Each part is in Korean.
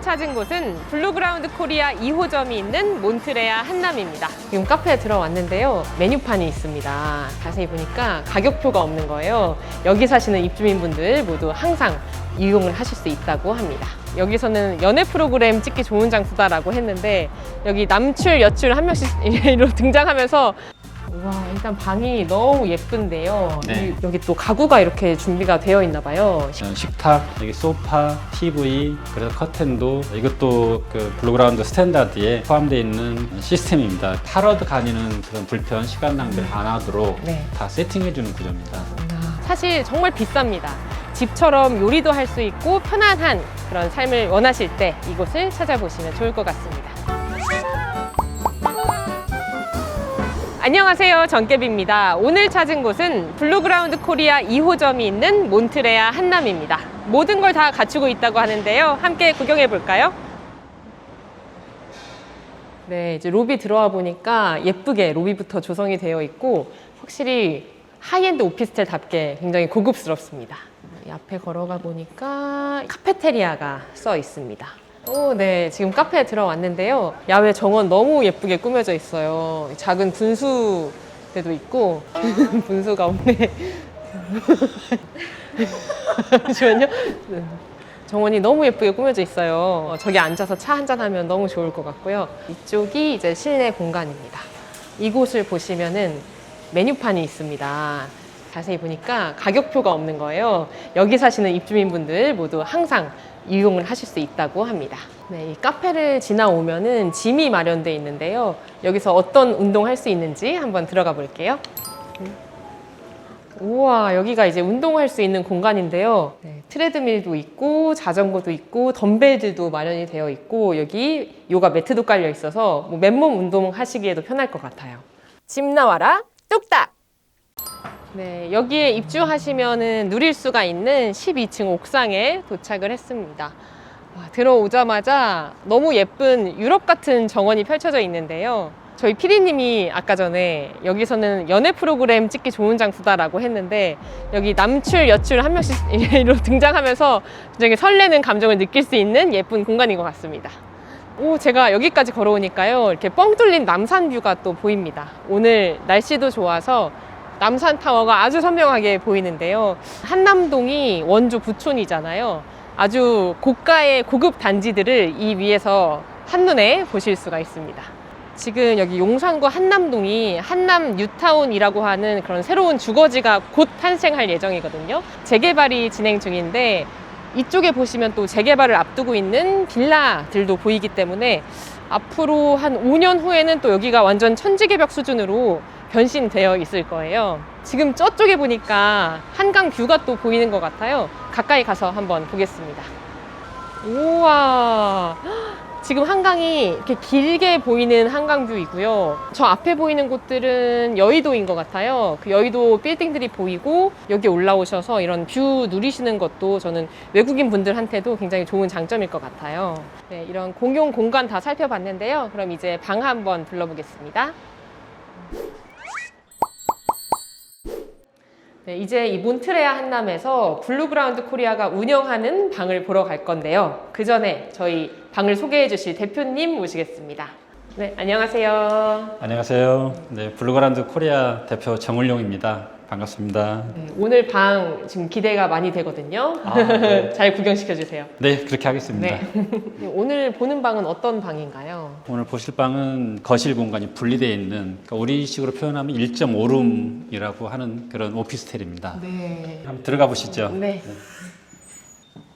찾은 곳은 블루그라운드 코리아 2호점이 있는 몬트레아 한남입니다. 지금 카페에 들어왔는데요. 메뉴판이 있습니다. 자세히 보니까 가격표가 없는 거예요. 여기 사시는 입주민분들 모두 항상 이용을 하실 수 있다고 합니다. 여기서는 연애 프로그램 찍기 좋은 장소다라고 했는데 여기 남출, 여출 한 명씩 로 등장하면서 와 일단 방이 너무 예쁜데요. 네. 이- 여기 또 가구가 이렇게 준비가 되어 있나 봐요. 어, 식탁, 여기 소파, TV, 그래서 커튼도 이것도 그 블루그라운드 스탠다드에 포함되어 있는 시스템입니다. 타러드 가니는 그런 불편, 시간 낭비를 안 하도록 네. 다 세팅해주는 구조입니다. 사실 정말 비쌉니다. 집처럼 요리도 할 수 있고 편안한 그런 삶을 원하실 때 이곳을 찾아보시면 좋을 것 같습니다. 안녕하세요. 정깨비입니다. 오늘 찾은 곳은 블루그라운드 코리아 2호점이 있는 몬트레아 한남입니다. 모든 걸 다 갖추고 있다고 하는데요. 함께 구경해 볼까요? 네, 이제 로비 들어와 보니까 예쁘게 로비부터 조성이 되어 있고 확실히 하이엔드 오피스텔답게 굉장히 고급스럽습니다. 이 앞에 걸어가 보니까 카페테리아가 써 있습니다. 오, 네. 지금 카페에 들어왔는데요. 야외 정원 너무 예쁘게 꾸며져 있어요. 작은 분수대도 있고, 분수가 없네. 잠시만요. 네. 정원이 너무 예쁘게 꾸며져 있어요. 어, 저기 앉아서 차 한잔 하면 너무 좋을 것 같고요. 이쪽이 이제 실내 공간입니다. 이곳을 보시면은 메뉴판이 있습니다. 자세히 보니까 가격표가 없는 거예요. 여기 사시는 입주민분들 모두 항상 이용을 하실 수 있다고 합니다. 네, 이 카페를 지나오면은 짐이 마련되어 있는데요. 여기서 어떤 운동 할 수 있는지 한번 들어가 볼게요. 우와, 여기가 이제 운동할 수 있는 공간인데요. 네, 트레드밀도 있고, 자전거도 있고, 덤벨들도 마련이 되어 있고, 여기 요가 매트도 깔려 있어서 뭐 맨몸 운동 하시기에도 편할 것 같아요. 짐 나와라, 뚝딱! 네, 여기에 입주하시면은 누릴 수가 있는 12층 옥상에 도착을 했습니다. 와, 들어오자마자 너무 예쁜 유럽 같은 정원이 펼쳐져 있는데요. 저희 피디님이 아까 전에 여기서는 연애 프로그램 찍기 좋은 장소다라고 했는데 여기 남출, 여출 한 명씩 로 등장하면서 굉장히 설레는 감정을 느낄 수 있는 예쁜 공간인 것 같습니다. 오, 제가 여기까지 걸어오니까요. 이렇게 뻥 뚫린 남산 뷰가 또 보입니다. 오늘 날씨도 좋아서 남산 타워가 아주 선명하게 보이는데요. 한남동이 원조 부촌이잖아요. 아주 고가의 고급 단지들을 이 위에서 한눈에 보실 수가 있습니다. 지금 여기 용산구 한남동이 한남 뉴타운이라고 하는 그런 새로운 주거지가 곧 탄생할 예정이거든요. 재개발이 진행 중인데 이쪽에 보시면 또 재개발을 앞두고 있는 빌라들도 보이기 때문에 앞으로 한 5년 후에는 또 여기가 완전 천지개벽 수준으로 변신되어 있을 거예요. 지금 저쪽에 보니까 한강 뷰가 또 보이는 것 같아요. 가까이 가서 한번 보겠습니다. 우와. 지금 한강이 이렇게 길게 보이는 한강뷰이고요. 저 앞에 보이는 곳들은 여의도인 것 같아요. 그 여의도 빌딩들이 보이고 여기 올라오셔서 이런 뷰 누리시는 것도 저는 외국인 분들한테도 굉장히 좋은 장점일 것 같아요. 네, 이런 공용 공간 다 살펴봤는데요. 그럼 이제 방 한번 불러보겠습니다. 네, 이제 이 몬트레아 한남에서 블루그라운드 코리아가 운영하는 방을 보러 갈 건데요. 그 전에 저희 방을 소개해 주실 대표님 모시겠습니다. 네, 안녕하세요. 안녕하세요. 네, 블루그라운드 코리아 대표 정울용입니다. 반갑습니다. 네, 오늘 방 지금 기대가 많이 되거든요. 아, 네. 잘 구경시켜 주세요. 네, 그렇게 하겠습니다. 네. 오늘 보는 방은 어떤 방인가요? 오늘 보실 방은 거실 공간이 분리되어 있는 그러니까 우리식으로 표현하면 1.5룸이라고 하는 그런 오피스텔입니다. 네. 한번 들어가 보시죠. 네.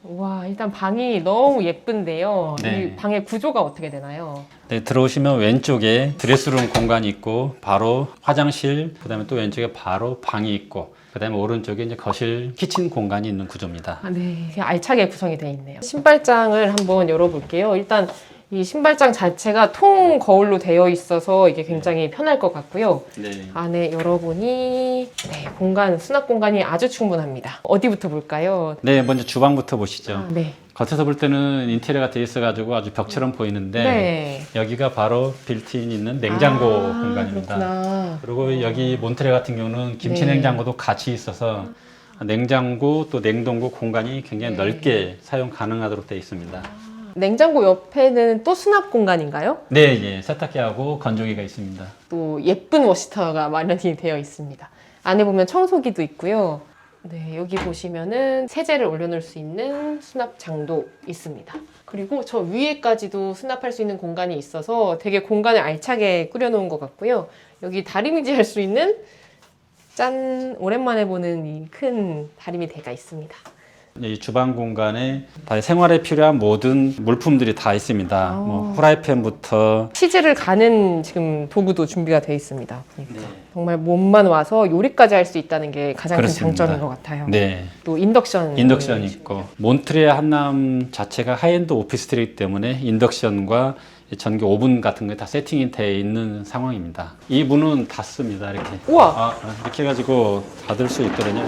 와, 일단 방이 너무 예쁜데요. 네. 이 방의 구조가 어떻게 되나요? 네, 들어오시면 왼쪽에 드레스룸 공간이 있고 바로 화장실, 그다음에 또 왼쪽에 바로 방이 있고 그다음에 오른쪽에 이제 거실, 키친 공간이 있는 구조입니다. 아, 네. 되게 알차게 구성이 되어 있네요. 신발장을 한번 열어볼게요. 일단 이 신발장 자체가 통 거울로 되어 있어서 이게 굉장히 편할 것 같고요. 네. 안에 열어보니 네, 공간, 수납 공간이 아주 충분합니다. 어디부터 볼까요? 네, 먼저 주방부터 보시죠. 아, 네. 겉에서 볼 때는 인테리어가 돼 있어가지고 아주 벽처럼 보이는데 네. 여기가 바로 빌트인 있는 냉장고 아, 공간입니다. 그렇구나. 그리고 여기 몬트레 같은 경우는 김치 네. 냉장고도 같이 있어서 냉장고 또 냉동고 공간이 굉장히 네. 넓게 사용 가능하도록 되어 있습니다. 냉장고 옆에는 또 수납 공간인가요? 네, 예. 세탁기하고 건조기가 있습니다. 또 예쁜 워시터가 마련이 되어 있습니다. 안에 보면 청소기도 있고요. 네, 여기 보시면은 세제를 올려놓을 수 있는 수납장도 있습니다. 그리고 저 위에까지도 수납할 수 있는 공간이 있어서 되게 공간을 알차게 꾸려놓은 것 같고요. 여기 다리미지 할수 있는 짠 오랜만에 보는 이 큰 다리미 대가 있습니다. 이 주방 공간에 다 생활에 필요한 모든 물품들이 다 있습니다. 뭐 후라이팬부터 치즈를 가는 지금 도구도 준비가 되어 있습니다. 보니까. 네. 정말 몸만 와서 요리까지 할 수 있다는 게 가장 그렇습니다. 큰 장점인 것 같아요. 네. 또 인덕션 인덕션 있고 몬트레 한남 자체가 하이엔드 오피스텔이기 때문에 인덕션과 이 전기 오븐 같은 게 다 세팅이 돼 있는 상황입니다. 이 문은 닫습니다. 이렇게. 우와. 아, 이렇게 해가지고 닫을 수 있거든요.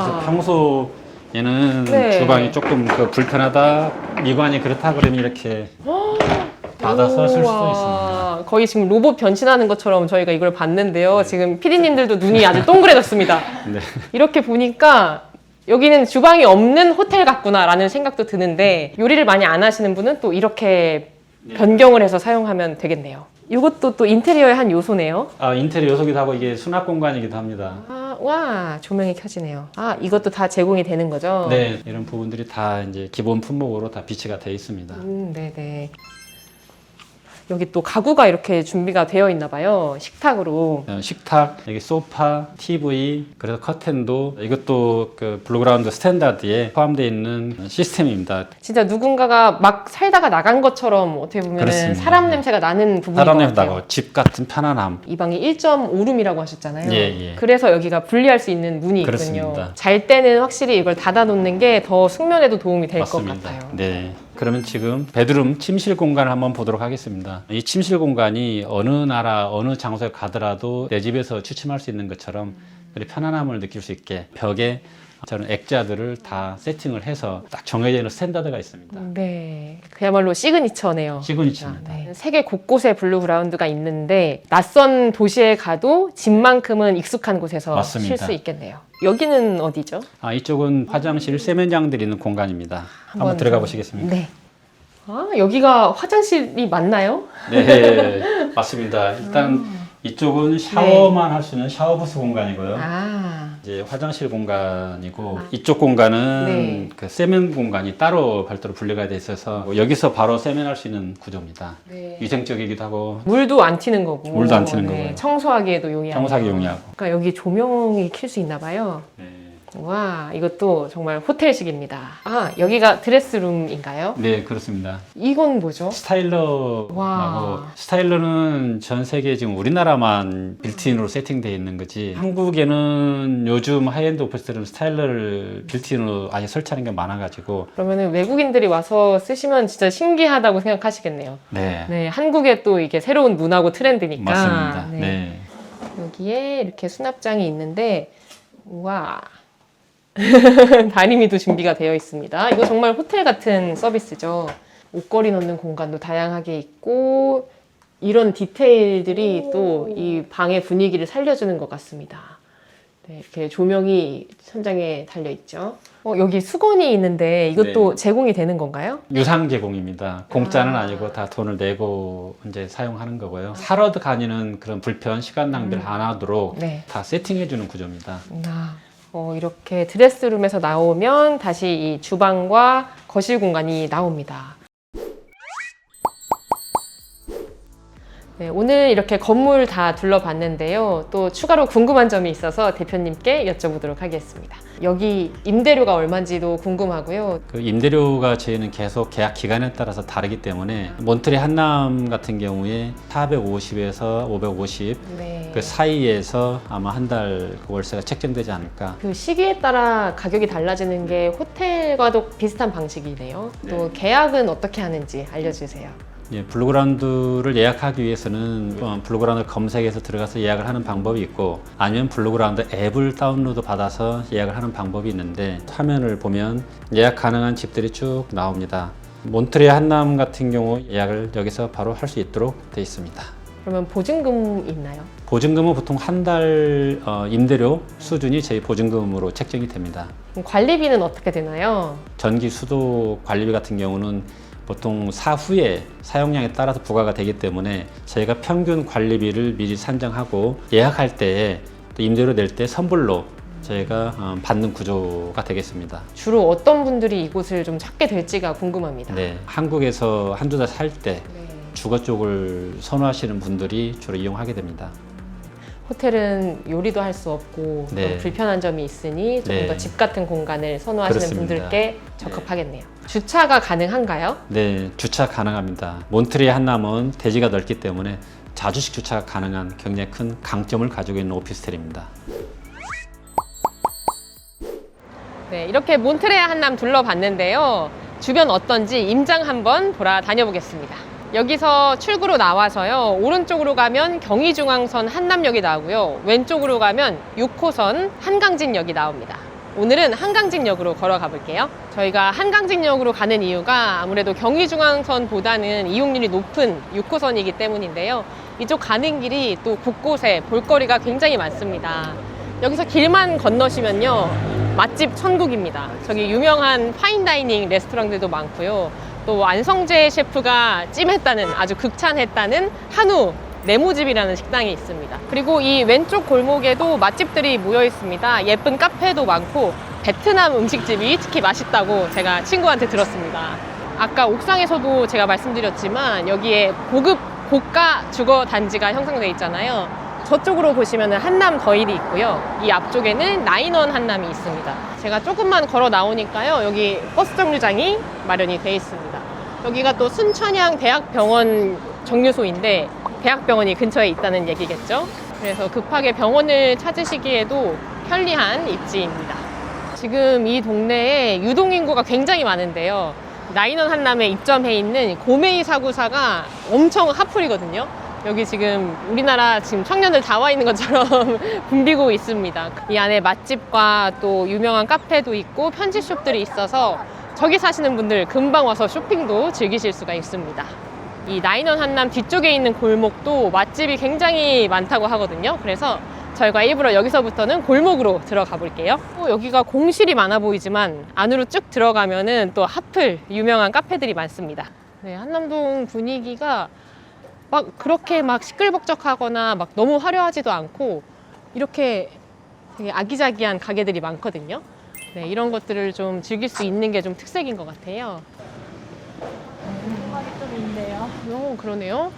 그래서 아 평소에는 네. 주방이 조금 그 불편하다, 미관이 그렇다 그러면 이렇게 닫아서 쓸 수도. 있습니다. 거의 지금 로봇 변신하는 것처럼 저희가 이걸 봤는데요. 지금 피디님들도 눈이 아주 동그래졌습니다. 네. 이렇게 보니까 여기는 주방이 없는 호텔 같구나라는 생각도 드는데 요리를 많이 안 하시는 분은 또 이렇게 변경을 해서 사용하면 되겠네요. 이것도 또 인테리어의 한 요소네요. 아, 인테리어 요소기도 하고 이게 수납 공간이기도 합니다. 아, 와 조명이 켜지네요. 아 이것도 다 제공이 되는 거죠? 네, 이런 부분들이 다 이제 기본 품목으로 다 비치가 되어 있습니다. 음, 네네. 여기 또 가구가 이렇게 준비가 되어 있나 봐요. 식탁으로. 어, 식탁, 여기 소파, TV, 그래서 커튼도 이것도 그 블루그라운드 스탠다드에 포함되어 있는 시스템입니다. 진짜 누군가가 막 살다가 나간 것처럼 어떻게 보면 그렇습니다. 사람 냄새가 나는 부분인 사람 것 냄새 같아요. 나고 집 같은 편안함. 이 방이 1.5룸이라고 하셨잖아요. 예, 예. 그래서 여기가 분리할 수 있는 문이 있군요. 그렇습니다. 잘 때는 확실히 이걸 닫아 놓는 게 더 숙면에도 도움이 될 것 맞습니다. 같아요. 네. 그러면 지금 베드룸 침실 공간을 한번 보도록 하겠습니다. 이 침실 공간이 어느 나라 어느 장소에 가더라도 내 집에서 취침할 수 있는 것처럼 편안함을 느낄 수 있게 벽에 저는 액자들을 다 세팅을 해서 딱 정해져 있는 스탠다드가 있습니다. 네, 그야말로 시그니처네요. 시그니처입니다. 아, 네. 세계 곳곳에 블루 그라운드가 있는데 낯선 도시에 가도 집만큼은 익숙한 곳에서 맞습니다. 쉴수 있겠네요. 여기는 어디죠? 아, 이쪽은 화장실 세면장들이 있는 공간입니다. 한번 들어가 보시겠습니까? 네. 아, 여기가 화장실이 맞나요? 네, 맞습니다. 일단 이쪽은 샤워만 할 수 있는 샤워 부스 공간이고요. 아, 이제 화장실 공간이고 이쪽 공간은 네. 그 세면 공간이 따로 별도로 분리가 돼 있어서 여기서 바로 세면할 수 있는 구조입니다. 네. 위생적이기도 하고 물도 안 튀는 거고. 네, 물도 안 튀는 거고요. 청소하기에도 용이하고. 청소하기 용이하고. 그러니까 여기 조명이 킬수 있나 봐요. 네. 와, 이것도 정말 호텔식입니다. 아, 여기가 드레스룸인가요? 네, 그렇습니다. 이건 뭐죠? 스타일러하고 와. 스타일러는 전 세계 지금 우리나라만 빌트인으로 세팅되어 있는 거지 한국에는 요즘 하이엔드 오피스텔은 스타일러를 빌트인으로 아예 설치하는 게 많아가지고 그러면은 외국인들이 와서 쓰시면 진짜 신기하다고 생각하시겠네요. 네, 네, 한국에 또 이게 새로운 문화고 트렌드니까. 맞습니다. 네. 네. 여기에 이렇게 수납장이 있는데, 우와. 다리미도 준비가 되어 있습니다. 이거 정말 호텔 같은 서비스죠. 옷걸이 넣는 공간도 다양하게 있고, 이런 디테일들이 또 이 방의 분위기를 살려주는 것 같습니다. 네, 이렇게 조명이 천장에 달려 있죠. 어, 여기 수건이 있는데 이것도 네. 제공이 되는 건가요? 유상 제공입니다. 공짜는 아. 아. 니고다 돈을 내고 이제 사용하는 거고요. 사러 다니는 그런 불편, 시간 낭비를 안 하도록 네. 다 세팅해 주는 구조입니다. 아, 어, 이렇게 드레스룸에서 나오면 다시 이 주방과 거실 공간이 나옵니다. 네, 오늘 이렇게 건물 다 둘러봤는데요. 또 추가로 궁금한 점이 있어서 대표님께 여쭤보도록 하겠습니다. 여기 임대료가 얼마인지도 궁금하고요. 그 임대료가 저희는 계속 계약 기간에 따라서 다르기 때문에 몬트리 한남 같은 경우에 450에서 550 네. 그 사이에서 아마 한 달 월세가 책정되지 않을까. 그 시기에 따라 가격이 달라지는 게 호텔과도 비슷한 방식이네요. 또 계약은 어떻게 하는지 알려주세요. 예, 블루그라운드를 예약하기 위해서는 어, 블루그라운드 검색해서 들어가서 예약을 하는 방법이 있고 아니면 블루그라운드 앱을 다운로드 받아서 예약을 하는 방법이 있는데 화면을 보면 예약 가능한 집들이 쭉 나옵니다. 몬트레 한남 같은 경우 예약을 여기서 바로 할 수 있도록 되어 있습니다. 그러면 보증금 있나요? 보증금은 보통 한달 어, 임대료 수준이 저희 보증금으로 책정이 됩니다. 그럼 관리비는 어떻게 되나요? 전기 수도 관리비 같은 경우는 보통 사후에 사용량에 따라서 부과가 되기 때문에 저희가 평균 관리비를 미리 산정하고 예약할 때에 또 임대료 낼 때 선불로 저희가 어, 받는 구조가 되겠습니다. 주로 어떤 분들이 이곳을 좀 찾게 될지가 궁금합니다. 네, 한국에서 한 두 달 살때 네. 주거 쪽을 선호하시는 분들이 주로 이용하게 됩니다. 호텔은 요리도 할 수 없고 좀 네. 불편한 점이 있으니 조금 네. 더 집 같은 공간을 선호하시는 그렇습니다. 분들께 적합하겠네요. 주차가 가능한가요? 네, 주차 가능합니다. 몬트리에 한남은 대지가 넓기 때문에 자주식 주차가 가능한 굉장히 큰 강점을 가지고 있는 오피스텔입니다. 네, 이렇게 몬트레아 한남 둘러봤는데요. 주변 어떤지 임장 한번 돌아다녀 보겠습니다. 여기서 출구로 나와서요. 오른쪽으로 가면 경의중앙선 한남역이 나오고요. 왼쪽으로 가면 6호선 한강진역이 나옵니다. 오늘은 한강진역으로 걸어가 볼게요. 저희가 한강진역으로 가는 이유가 아무래도 경의중앙선보다는 이용률이 높은 6호선이기 때문인데요. 이쪽 가는 길이 또 곳곳에 볼거리가 굉장히 많습니다. 여기서 길만 건너시면요. 맛집 천국입니다. 저기 유명한 파인다이닝 레스토랑들도 많고요. 또 안성재 셰프가 찜했다는 아주 극찬했다는 한우 네모집이라는 식당이 있습니다. 그리고 이 왼쪽 골목에도 맛집들이 모여 있습니다. 예쁜 카페도 많고 베트남 음식집이 특히 맛있다고 제가 친구한테 들었습니다. 아까 옥상에서도 제가 말씀드렸지만 여기에 고급 고가 주거 단지가 형성되어 있잖아요. 저쪽으로 보시면 한남 더일이 있고요. 이 앞쪽에는 나인원 한남이 있습니다. 제가 조금만 걸어 나오니까요. 여기 버스 정류장이 마련이 되어 있습니다. 여기가 또 순천향 대학병원 정류소인데 대학병원이 근처에 있다는 얘기겠죠. 그래서 급하게 병원을 찾으시기에도 편리한 입지입니다. 지금 이 동네에 유동인구가 굉장히 많은데요. 나인원 한남에 입점해 있는 고메이 사구사가 엄청 핫플이거든요. 여기 지금 우리나라 지금 청년들 다 와 있는 것처럼 붐비고 있습니다. 이 안에 맛집과 또 유명한 카페도 있고 편지숍들이 있어서 저기 사시는 분들 금방 와서 쇼핑도 즐기실 수가 있습니다. 이 나인원 한남 뒤쪽에 있는 골목도 맛집이 굉장히 많다고 하거든요. 그래서 저희가 일부러 여기서부터는 골목으로 들어가 볼게요. 또 여기가 공실이 많아 보이지만 안으로 쭉 들어가면은 또 하플 유명한 카페들이 많습니다. 네, 한남동 분위기가 막 그렇게 막 시끌벅적하거나 막 너무 화려하지도 않고 이렇게 되게 아기자기한 가게들이 많거든요. 네, 이런 것들을 좀 즐길 수 있는 게 좀 특색인 것 같아요. 음악이 좀 있네요. 어, 그러네요.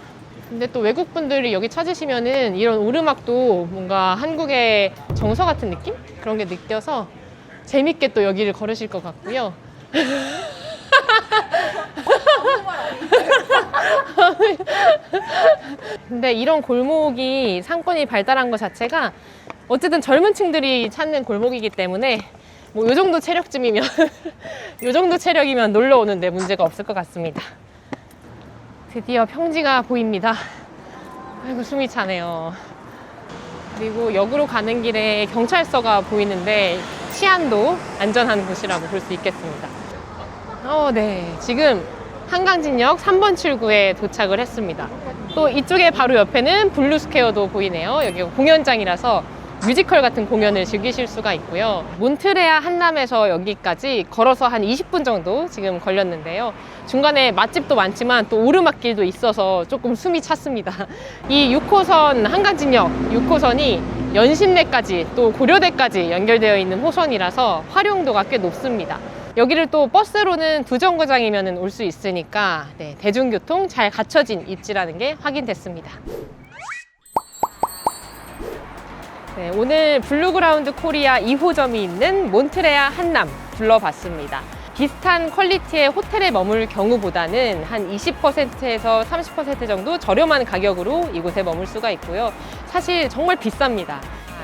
근데 또 외국 분들이 여기 찾으시면은 이런 오르막도 뭔가 한국의 정서 같은 느낌? 그런 게 느껴서 재밌게 또 여기를 걸으실 것 같고요. 근데 이런 골목이 상권이 발달한 것 자체가 어쨌든 젊은 층들이 찾는 골목이기 때문에 뭐 요 정도 체력쯤이면 요 정도 체력이면 놀러 오는데 문제가 없을 것 같습니다. 드디어 평지가 보입니다. 아이고 숨이 차네요. 그리고 역으로 가는 길에 경찰서가 보이는데 치안도 안전한 곳이라고 볼 수 있겠습니다. 어, 네. 지금 한강진역 3번 출구에 도착을 했습니다. 또 이쪽에 바로 옆에는 블루스퀘어도 보이네요. 여기가 공연장이라서 뮤지컬 같은 공연을 즐기실 수가 있고요. 몬트레아 한남에서 여기까지 걸어서 한 20분 정도 지금 걸렸는데요. 중간에 맛집도 많지만 또 오르막길도 있어서 조금 숨이 찼습니다. 이 6호선 한강진역 6호선이 연신내까지 또 고려대까지 연결되어 있는 호선이라서 활용도가 꽤 높습니다. 여기를 또 버스로는 두 정거장이면 올 수 있으니까 네, 대중교통 잘 갖춰진 입지라는 게 확인됐습니다. 네, 오늘 블루그라운드 코리아 2호점이 있는 몬트레아 한남 둘러봤습니다. 비슷한 퀄리티의 호텔에 머물 경우보다는 한 20%에서 30% 정도 저렴한 가격으로 이곳에 머물 수가 있고요. 사실 정말 비쌉니다. 아,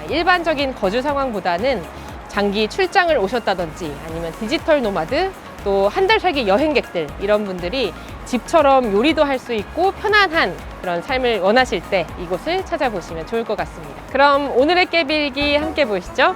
일반적인 거주 상황보다는 장기 출장을 오셨다든지 아니면 디지털 노마드 또 한 달 살기 여행객들 이런 분들이 집처럼 요리도 할 수 있고 편안한 그런 삶을 원하실 때 이곳을 찾아보시면 좋을 것 같습니다. 그럼 오늘의 깨빌기 함께 보시죠.